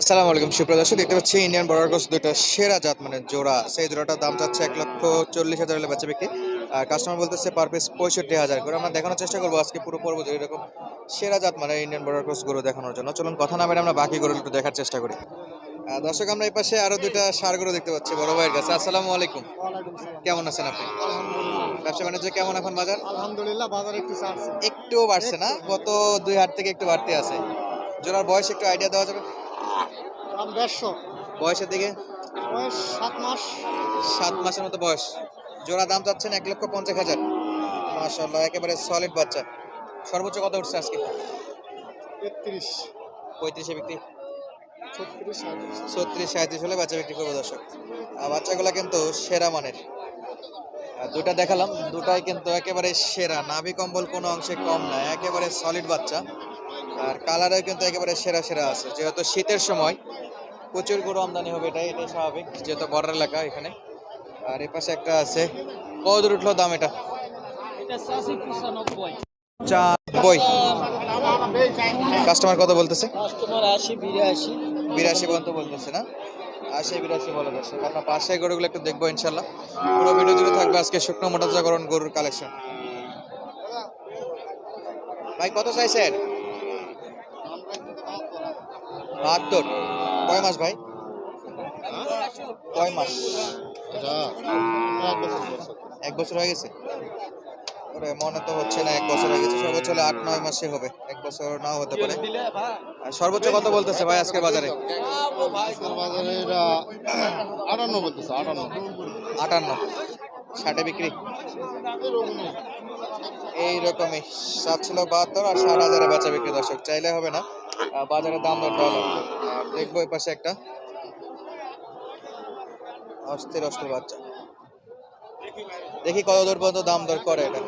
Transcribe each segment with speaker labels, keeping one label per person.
Speaker 1: আসসালামু আলাইকুম। সুপ্রিয় দর্শক দেখতে পাচ্ছি ইন্ডিয়ান বর্ডার ক্রস দুটো সেরা জাত মানে জোড়া। সেই জোড়াটার দাম যাচ্ছে এক লক্ষ চল্লিশ হাজার হলে বাচ্চা বিক্রি। আর কাস্টমার বলতেছে পার পিস পঁয়ষট্টি হাজার করে। আমরা দেখানোর চেষ্টা করব আজকে পুরো পর্ব যে এরকম সেরা জাত মানে ইন্ডিয়ান বর্ডার ক্রস গরু দেখানোর জন্য। চলুন কথা না বেড়ে আমরা বাকি গরু একটু দেখার চেষ্টা করি। দর্শক আমরা এই পাশে আরও দুইটা সার গরু দেখতে পাচ্ছি বড় ভাইয়ের কাছে। আসসালামু আলাইকুম। কেমন আছেন আপনি? ব্যবসা বাণিজ্য কেমন এখন বাজার?
Speaker 2: আলহামদুলিল্লাহ বাজার একটু
Speaker 1: একটুও বাড়ছে না গত দুই হাট থেকে একটু বাড়তে আছে। জোড়ার বয়স একটু আইডিয়া দেওয়া যাবে।
Speaker 2: দাম দেড়শো।
Speaker 1: বয়সের দিকে?
Speaker 2: বয়স সাত মাস।
Speaker 1: সাত মাসের মতো বয়স। জোড়া দাম চাচ্ছেন এক লক্ষ পঞ্চাশ হাজার। মাশাল্লাহ একেবারে সলিড বাচ্চা। সর্বোচ্চ কত উঠছে আজকে?
Speaker 2: তেত্রিশ।
Speaker 1: পঁয়ত্রিশে বিক্রি।
Speaker 2: ছত্রিশ সাঁত্রিশ।
Speaker 1: হলে বাচ্চা বিক্রি করব দর্শক। আর বাচ্চাগুলো কিন্তু সেরা মানের। দুটা দেখালাম দুটাই কিন্তু একেবারে সেরা। নাভি কম্বল কোনো অংশে কম না একেবারে সলিড বাচ্চা। আর কালারেও কিন্তু একেবারে সেরা সেরা আছে। যেহেতু শীতের সময় প্রচুর গরু আমদানি হবে এটাই এটাই স্বাভাবিক যেহেতু বর্ডার এলাকা এখানে। আর এ পাশে একটা আছে কত উঠল দাম এটা? কাস্টমার কত বলতেছে?
Speaker 2: কাস্টমার আশি বিরাশি।
Speaker 1: বিরাশি পর্যন্ত বলতেছে না? আশি বিরাশি বলে দর্শক আমরা পাশে গরুগুলো একটু দেখব ইনশাল্লাহ পুরো ভিডিও জুড়ে থাকবে আজকে শুকনো মোটাজাগরণ গরুর কালেকশন ভাই কত চাইছেন বাহাত্তর। কয় মাস ভাই? কয় মাস? এক বছর হয়ে গেছে? ওরে মনে তো হচ্ছে না এক বছর হয়ে গেছে। সর্বোচ্চ হলে আট নয় মাসে হবে। এক বছর নাও হতে পারে। আর সর্বোচ্চ কত বলতেছে ভাই আজকে বাজারে?
Speaker 2: বাজারে আটান্ন বলতেছে আটান্ন।
Speaker 1: আটান্ন। ষাটে বিক্রি? এইরকমই। সাত ছিল বাহাত্তর আর ষাট হাজারে বেচা বিক্রি দর্শক। চাইলে হবে না। আহ, বাজারে দাম দর আর দেখব এই পাশে একটা। অস্থির অস্থির বাচ্চা। দেখি কত দূর পর্যন্ত দাম দর করে এটা।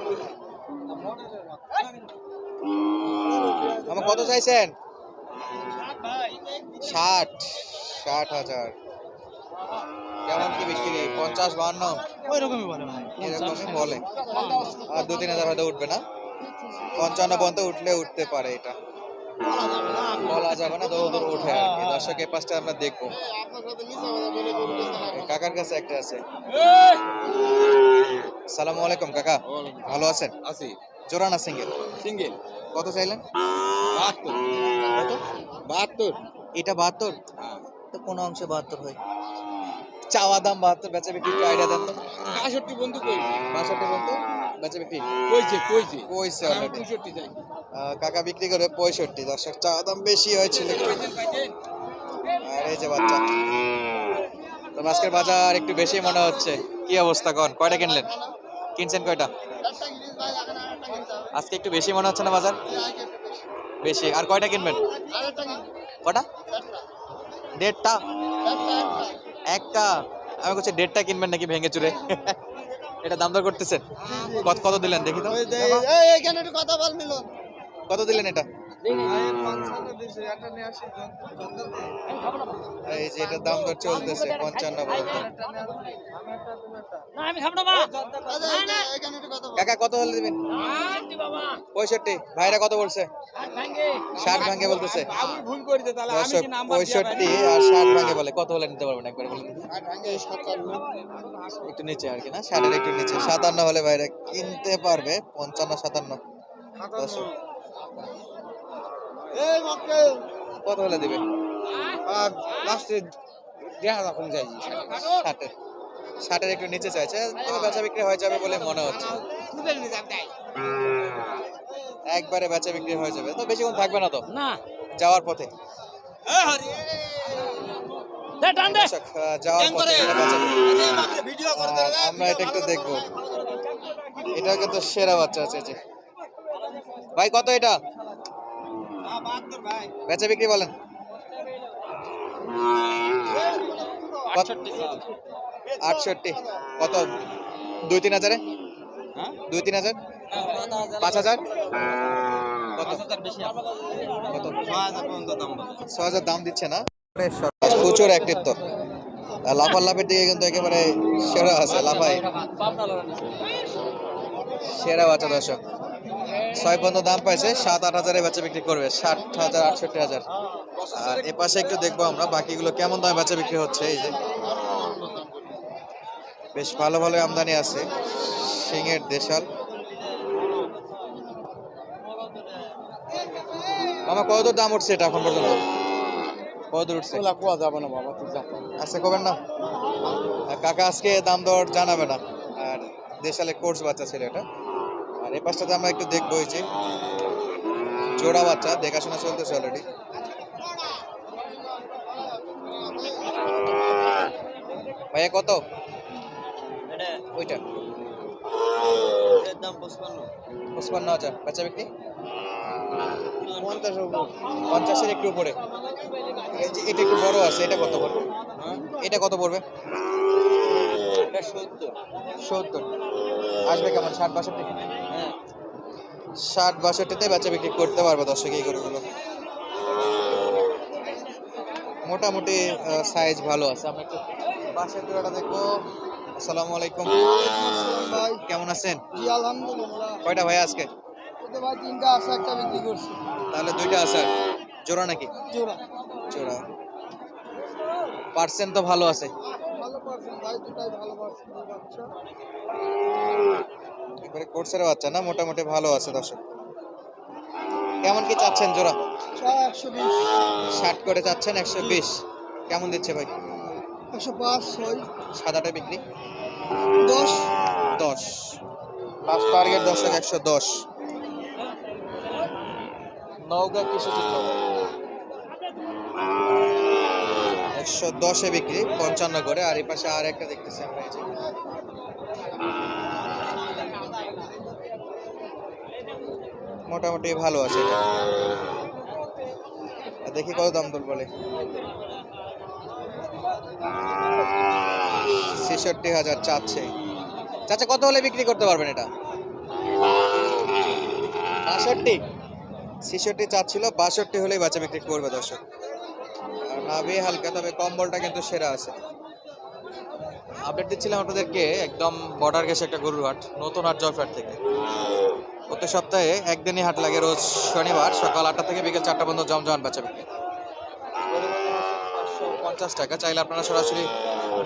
Speaker 1: আমার কত চাইছেন? ষাট ষাট হাজার। কেমন কি বিক্রি? পঞ্চাশ বাহান্ন?
Speaker 2: ওই রকমই বলে
Speaker 1: এরকমই বলে। আর দু তিন হাজার হয়তো উঠবে না। পঞ্চান্ন পর্যন্ত উঠলে উঠতে পারে এটা। বলা যাবে না দৌড় দৌড় উঠে আর কি। দর্শকের পাশটা আমরা দেখব। কাকার কাছে একটা আছে। সালামু আলাইকুম কাকা। ভালো আছেন?
Speaker 2: আছি।
Speaker 1: জোড়া না সিঙ্গেল।
Speaker 2: সিঙ্গেল।
Speaker 1: কত চাইলেন?
Speaker 2: বাহাত্তর।
Speaker 1: কত?
Speaker 2: বাহাত্তর।
Speaker 1: এটা বাহাত্তর? তো কোন অংশে বাহাত্তর হয়? চাওয়া দাম বাহাত্তর বেচা বিক্রি আইডিয়া দেন তো।
Speaker 2: বাষট্টি বন্ধু
Speaker 1: বাষট্টি পর্যন্ত বেচা বিক্রি
Speaker 2: কইছে। কইছে
Speaker 1: কইছে অলরেডি
Speaker 2: পঁয়ষট্টি চাই।
Speaker 1: কাকা বিক্রি করে পঁয়ষট্টি। দর্শক চাওয়া দাম বেশি হয়েছিল। আর এই যে বাচ্চা। তো আজকের বাজার একটু বেশি মনে হচ্ছে। কি অবস্থা কন? কয়টা কিনলেন? কিনছেন কয়টা? আজকে একটু বেশি মনে হচ্ছে না বাজার? বেশি। আর কয়টা কিনবেন? কটা? দেড়টা? একটা? আমি বলছি দেড়টা কিনবেন নাকি ভেঙে চুরে? এটা দাম দর করতেছেন কত কত দিলেন? দেখি তো।
Speaker 2: এইখানে একটু কথা বল মিলো
Speaker 1: কত দিলেন এটা? এই যে এটার দাম দর চলতেছে পঞ্চান্ন পর্যন্ত কাকা কত হলে দিবেন? পঁয়ষট্টি। ভাইরা কত বলছে? ষাট ভাঙে। বলতেছে।
Speaker 2: ভুল করেছে তাহলে আমি
Speaker 1: দর্শক
Speaker 2: কি নাম্বার
Speaker 1: পঁয়ষট্টি আর ষাট ভাঙে বলে। কত হলে নিতে পারবেন একবার বলে একটু নিচে আর কি না? ষাটের একটু নিচে। সাতান্ন হলে ভাইরা কিনতে পারবে পঞ্চান্ন সাতান্ন। কত হলে দিবে।
Speaker 2: লাস্টে দেখা যখন যাই
Speaker 1: ষাটের ষাটের একটু নিচে চাইছে তবে বেচা বিক্রি হয়ে যাবে বলে মনে হচ্ছে। একবারে বেচা বিক্রি হয়ে যাবে। তো বেশিক্ষণ থাকবে না তো?
Speaker 2: না।
Speaker 1: যাওয়ার পথে। আহ, আমরা এটা একটু দেখব। এটা কিন্তু সেরা বাচ্চা আছে যে। ভাই কত এটা? বেচা বিক্রি বলেন। আটষট্টি। কত? দুই তিন হাজারে? দুই তিন হাজার? পাঁচ হাজার। কত? কত? ছ হাজার দাম দিচ্ছে না? প্রচুর অ্যাক্টিভ তো লাফার লাফের দিকে কিন্তু একেবারে সেরা আছে লাফাই। সেরা বাচ্চা দর্শক। ছয় পর্যন্ত দাম পাইছে সাত আট হাজারে বেচা বিক্রি করবে ষাট হাজার আটষট্টি হাজার। আর এ পাশে একটু দেখব আমরা বাকিগুলো কেমন দামে বেচা বিক্রি হচ্ছে এই যে। বেশ ভালো ভালো আমদানি আছে সিংয়ের দেশাল। মামা কতদূর দাম উঠছে এটা এখন পর্যন্ত? কতদূর উঠছে?
Speaker 2: কোয়া যাবে না বাবা তুই যা।
Speaker 1: আচ্ছা করবেন না। কাকা আজকে দাম দর জানাবে না। আর দেশালে কোর্স বাচ্চা ছিল এটা। আর এই পাশটাতে আমরা একটু দেখব এই যে জোড়া বাচ্চা দেখাশোনা চলতেছে অলরেডি ভাইয়া কত? ওইটা।
Speaker 2: দাম পঁচপান্ন
Speaker 1: পঁচপান্ন হাজার। বাচ্চা
Speaker 2: পঞ্চাশ
Speaker 1: পঞ্চাশের একটু উপরে। এটা একটু বড় আছে এটা কত পড়বে? এটা কত পড়বে?
Speaker 2: এটা সত্তর।
Speaker 1: সত্তর। আসবে কেমন? ষাট বাষট্টি?
Speaker 2: হ্যাঁ
Speaker 1: ষাট বাষট্টিতে বেচা বিক্রি করতে পারবে দর্শক এই গরুগুলো। মোটামুটি সাইজ ভালো আছে। আমরা একটু জোড়াটা দেখব। আসসালামু আলাইকুম।
Speaker 2: ভাই
Speaker 1: কেমন আছেন?
Speaker 2: জি আলহামদুলিল্লাহ।
Speaker 1: কয়টা ভাই আজকে?
Speaker 2: ভাই তিনটা আছে একটা বিক্রি করছি।
Speaker 1: তাহলে দুইটা আছে। জোড়া নাকি?
Speaker 2: জোড়া।
Speaker 1: জোড়া। পার্সেন্ট তো ভালো আছে। একবারে কোর্সের বাচ্চা না? মোটামুটি ভালো আছে দর্শক। কেমন কি চাচ্ছেন জোড়া?
Speaker 2: একশো বিশ।
Speaker 1: ষাট করে চাচ্ছেন একশো বিশ। কেমন দিচ্ছে ভাই?
Speaker 2: একশো পাঁচ ছয়।
Speaker 1: সাদাটা বিক্রি?
Speaker 2: দশ।
Speaker 1: দশ। লাস্ট টার্গেট দর্শক একশো দশ। নওগাঁ কৃষি চিত্র একশো দশে বিক্রি, পঞ্চান্ন করে। আর এই পাশে আর একটা দেখতেছি আমরা, এই যে। মোটামুটি ভালো আছে দেখি কত দাম দর বলে। ছেষট্টি হাজার চাচ্ছে। চাচা, কত হলে বিক্রি করতে পারবেন এটা? বাষট্টি। ছেষট্টি চাচ্ছিল, বাষট্টি হলেই বাচ্চা বিক্রি করবে, দর্শক। নাভি হালকা, তবে কম্বলটা কিন্তু সেরা আছে। আপডেট দিচ্ছিলাম আপনাদেরকে, একদম বর্ডার গেছে একটা গরুর হাট, নতুন হাট জয়ফ্লাট থেকে। প্রতি সপ্তাহে একদিনই হাট লাগে, রোজ শনিবার, সকাল আটটা থেকে বিকেল চারটা পর্যন্ত জমজমান বাচ্চা বিক্রি। পঞ্চাশ টাকা, চাইলে আপনারা সরাসরি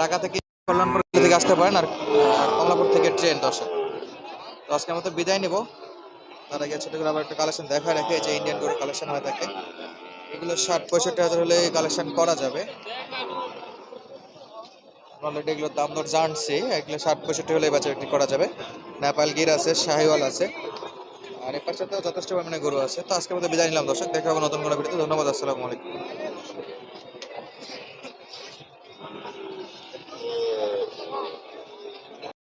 Speaker 1: ঢাকা থেকে কল্যাণপুর থেকে আসতে পারেন, আর কমলাপুর থেকে ট্রেন দর্শক তো আজকের মতো বিদায় নেব। তার আগে ছোট করে আবার একটা কালেকশন দেখা রেখে যে ইন্ডিয়ান গরুর কালেকশন হয়ে থাকে। এগুলো ষাট পঁয়ষট্টি হাজার হলে কালেকশন করা যাবে। অলরেডি এগুলোর দাম দর জানছি, এগুলো ষাট পঁয়ষট্টি হলে বাচ্চা বিক্রি করা যাবে। নেপাল গির আছে, শাহিওয়াল আছে। আর এর পাশে তো যথেষ্ট পরিমাণে গরু আছে। তো আজকের মধ্যে বিদায় নিলাম দর্শক, দেখা হবে নতুন কোনো ভিডিওতে। ধন্যবাদ, আসসালামু আলাইকুম।